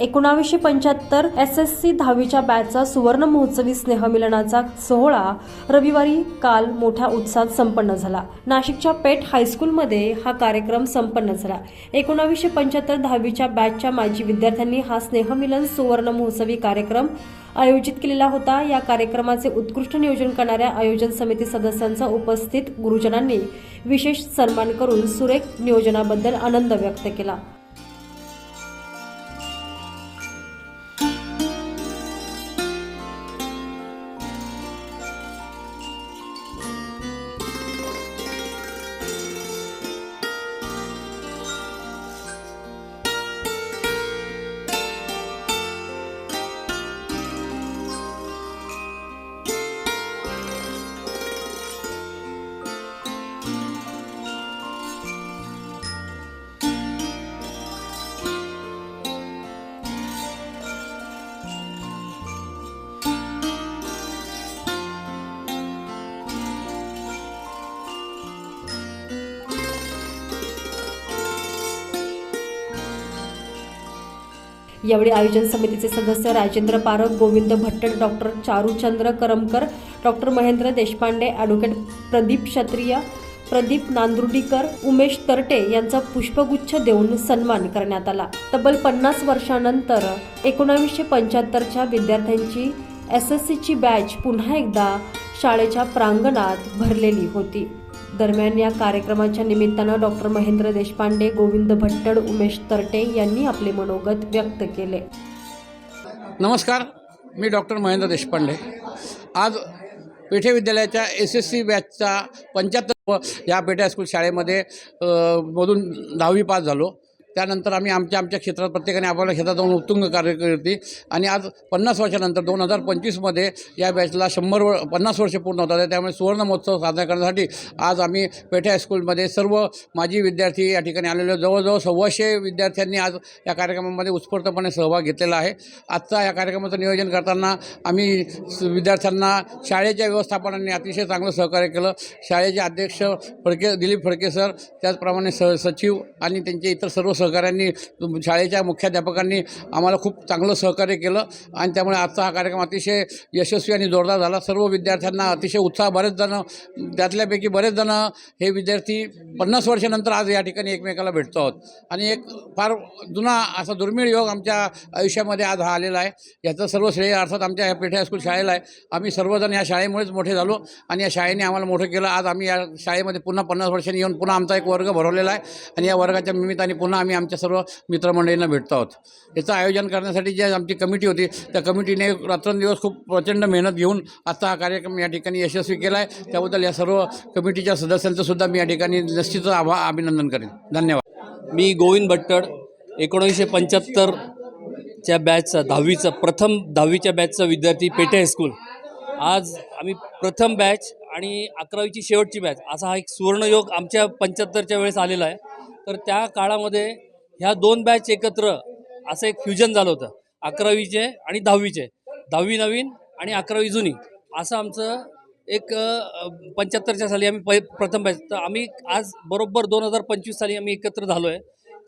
एकोणावीसशे पंच्याहत्तर S S C दहावीच्या बॅचचा सुवर्ण महोत्सवी स्नेहमिलनाचा सोहळा रविवारी काल मोठ्या उत्साहात संपन्न झाला. नाशिकच्या पेठ हायस्कूलमध्ये हा कार्यक्रम संपन्न झाला. एकोणावीसशे पंच्याहत्तर दहावीच्या बॅचच्या माजी विद्यार्थ्यांनी हा स्नेहमिलन सुवर्ण महोत्सवी कार्यक्रम आयोजित केलेला होता. या कार्यक्रमाचे उत्कृष्ट नियोजन करणाऱ्या आयोजन समिती सदस्यांचा उपस्थित गुरुजनांनी विशेष सन्मान करून सुरेख नियोजनाबद्दल आनंद व्यक्त केला. यावेळी आयोजन समितीचे सदस्य Rajendra Parakh Govind Bhattad doctor Charuchandra Karamkar doctor Mahendra Deshpande advocate Pradeep Kshatriya Pradeep Nandurdikar Umesh Tarte यांचा पुष्पगुच्छ देऊन सन्मान करण्यात आला. तब्बल पन्नास वर्षानंतर एकोणावीसशे पंच्याहत्तरच्या विद्यार्थ्यांची एस एस सीची बॅच पुन्हा एकदा शाळेच्या प्रांगणात भरलेली होती. दरम्यान या कार्यक्रमाच्या निमित्तानं डॉक्टर महेंद्र देशपांडे गोविंद भट्टड उमेश तरटे यांनी आपले मनोगत व्यक्त केले. नमस्कार मी डॉक्टर महेंद्र देशपांडे. आज पेठे विद्यालयाच्या एस एस सी बॅचचा पंच्याहत्तर या पेठे हायस्कूल शाळेमध्ये मधून दहावी पास झालो. त्यानंतर आम्ही आमच्या आमच्या क्षेत्रात प्रत्येकाने आपल्या क्षेत्रात जाऊन उत्तुंग कार्य करते. आणि आज पन्नास वर्षानंतर दोन हजार पंचवीसमध्ये या बॅचला शंभर व पन्नास वर्ष पूर्ण होतात त्यामुळे सुवर्ण महोत्सव साजरा करण्यासाठी आज आम्ही पेठा हायस्कूलमध्ये सर्व माजी विद्यार्थी या ठिकाणी आलेले जवळजवळ सव्वाशे विद्यार्थ्यांनी आज या कार्यक्रमामध्ये उत्स्फूर्तपणे सहभाग घेतलेला आहे. आजचा या कार्यक्रमाचं नियोजन करताना आम्ही स- विद्यार्थ्यांना शाळेच्या व्यवस्थापनाने अतिशय चांगलं सहकार्य केलं. शाळेचे अध्यक्ष फडके दिलीप फडके सर त्याचप्रमाणे स सचिव आणि त्यांचे इतर सर्व सहकाऱ्यांनी शाळेच्या मुख्याध्यापकांनी आम्हाला खूप चांगलं सहकार्य केलं. आणि त्यामुळे आजचा हा कार्यक्रम अतिशय यशस्वी आणि जोरदार झाला. सर्व विद्यार्थ्यांना अतिशय उत्साह बरेच जणं त्यातल्यापैकी बरेच जणं हे विद्यार्थी पन्नास वर्षानंतर आज या ठिकाणी एकमेकाला भेटतो आहोत. आणि एक फार जुना असा दुर्मिळ योग आमच्या आयुष्यामध्ये आज हा आलेला आहे. याचं सर्व श्रेय अर्थात आमच्या या पेठे हायस्कूल शाळेला आहे. आम्ही सर्वजण या शाळेमुळेच मोठे झालो आणि या शाळेने आम्हाला मोठं केलं. आज आम्ही या शाळेमध्ये पुन्हा पन्नास वर्षांनी येऊन पुन्हा आमचा एक वर्ग भरवलेला आहे. आणि या वर्गाच्या निमित्ताने पुन्हा आम्ही आम्ही आमच्या सर्व मित्रमंडळींना भेटतो आहोत. याचं आयोजन करण्यासाठी जी आमची कमिटी होती त्या कमिटीने रात्रंदिवस खूप प्रचंड मेहनत घेऊन आत्ता हा कार्यक्रम या ठिकाणी यशस्वी केला आहे त्याबद्दल या सर्व कमिटीच्या सदस्यांचं सुद्धा मी या ठिकाणी निश्चितच आभा अभिनंदन करेन. धन्यवाद. मी गोविंद भट्टड एकोणीसशे पंच्याहत्तरच्या बॅचचा दहावीचा प्रथम दहावीच्या बॅचचा विद्यार्थी पेठे हायस्कूल आज आम्ही प्रथम बॅच आणि अकरावीची शेवटची बॅच असा हा एक सुवर्णयोग आमच्या पंच्याहत्तरच्या वेळेस आलेला आहे. तर त्या काळामध्ये ह्या दोन बॅच एकत्र असं एक फ्युजन झालं होतं. अकरावीचे आणि दहावीचे. दहावी नवीन आणि अकरावी जुनी. असं आमचं एक पंच्याहत्तरच्या साली आम्ही पै प्रथम बॅच तर आम्ही आज बरोबर दोन हजार पंचवीस साली आम्ही एकत्र झालो आहे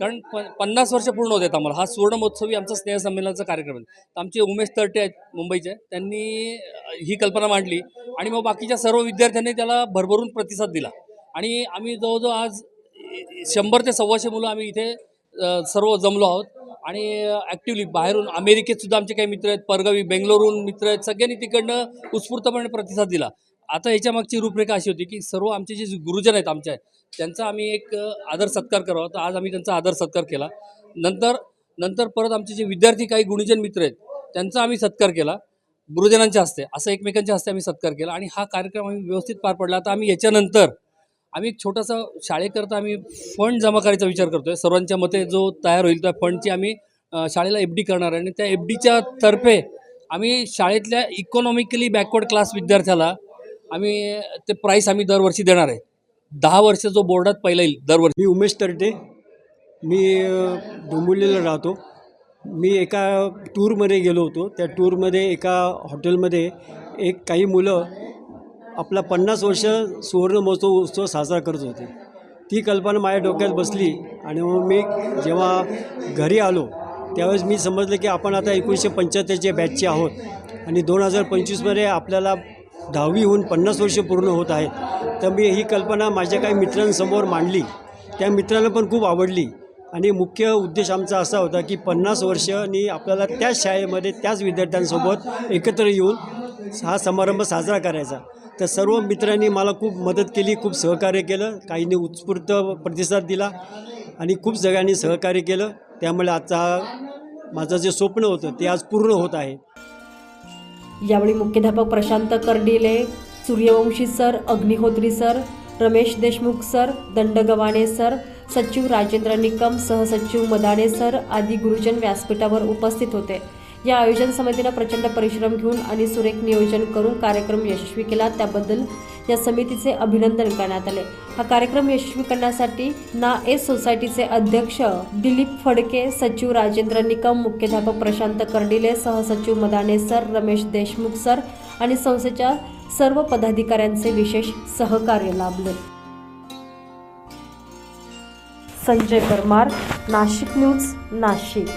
कारण प पन्नास वर्ष पूर्ण होत आहेत आम्हाला. हा सुवर्णमहोत्सवी आमचा स्नेहसंमेलनाचा कार्यक्रम आहे. तर आमचे उमेश तरटे आहेत मुंबईचे. त्यांनी ही कल्पना मांडली. आणि मग बाकीच्या सर्व विद्यार्थ्यांनी त्याला भरभरून प्रतिसाद दिला. आणि आम्ही जवळजवळ आज शंभर ते सव्वाशे मुलं आम्ही इथे सर्व जमलो आहोत. आणि ॲक्टिवली बाहेरून अमेरिकेत सुद्धा आमचे काही मित्र आहेत परगावी बेंगलोरहून मित्र आहेत सगळ्यांनी तिकडनं उत्स्फूर्तपणे प्रतिसाद दिला. आता याच्या मागची रूपरेखा अशी होती की सर्व आमचे जे गुरुजन आहेत आमच्या त्यांचा आम्ही एक आदर सत्कार करावा. तर आज आम्ही त्यांचा आदर सत्कार केला. नंतर नंतर परत आमचे जे विद्यार्थी काही गुणीजन मित्र आहेत त्यांचा आम्ही सत्कार केला. गुरुजनांच्या हस्ते असं एकमेकांच्या हस्ते आम्ही सत्कार केला. आणि हा कार्यक्रम आम्ही व्यवस्थित पार पडला. आता आम्ही याच्यानंतर आम्ही एक छोटासा शाळेकरता आम्ही फंड जमा करायचा विचार करतोय. सर्वांच्या मते जो तयार होईल त्या फंडची आम्ही शाळेला एफ डी करणार आहे. आणि त्या एफ डीच्या तर्फे आम्ही शाळेतल्या इकॉनॉमिकली बॅकवर्ड क्लास विद्यार्थ्याला आम्ही ते प्राईस आम्ही दरवर्षी देणार आहे. दहा वर्ष जो बोर्डात पहिला येईल दरवर्षी. मी उमेश तरटे. मी डोंबिवलीला राहतो. मी एका टूरमध्ये गेलो होतो. त्या टूरमध्ये एका हॉटेलमध्ये एक काही मुलं आपला पन्नास वर्ष सुवर्ण महोत्सव उत्सव साजरा करत होते. ती कल्पना माझ्या डोक्यात बसली आणि मग मी जेव्हा घरी आलो त्यावेळेस मी समजलं की आपण आता एकोणीसशे पंच्याहत्तरच्या बॅचचे आहोत आणि दोन हजार पंचवीसमध्ये आपल्याला दहावी होऊन पन्नास वर्ष पूर्ण होत आहेत तर मी ही कल्पना माझ्या काही मित्रांसमोर मांडली. त्या मित्रांना पण खूप आवडली आणि मुख्य उद्देश आमचा असा होता की पन्नास वर्षांनी आपल्याला त्याच शाळेमध्ये त्याच विद्यार्थ्यांसोबत एकत्र येऊन हा समारंभ साजरा करायचा. तर सर्व मित्रांनी मला खूप मदत केली खूप सहकार्य केलं काहींनी उत्स्फूर्त प्रतिसाद दिला आणि खूप सगळ्यांनी सहकार्य केलं. त्यामुळे आजचा माझं जे स्वप्न होतं ते आज पूर्ण होत आहे. यावेळी मुख्याध्यापक Prashant Kardile Suryavanshi sir Agnihotri sir Ramesh Deshmukh sir Dandgavane sir सचिव राजेंद्र निकम सहसचिव मदाणे सर आदी गुरुजन व्यासपीठावर उपस्थित होते. या आयोजन समितीनं प्रचंड परिश्रम घेऊन आणि सुरेख नियोजन करून कार्यक्रम यशस्वी केला. त्याबद्दल या समितीचे अभिनंदन करण्यात आले. हा कार्यक्रम यशस्वी करण्यासाठी ना ए सोसायटीचे अध्यक्ष दिलीप फडके सचिव राजेंद्र निकम मुख्याध्यापक प्रशांत कर्डिले सहसचिव मदाने सर रमेश देशमुख सर आणि संस्थेच्या सर्व पदाधिकाऱ्यांचे विशेष सहकार्य लाभले. संजय परमार नाशिक न्यूज नाशिक.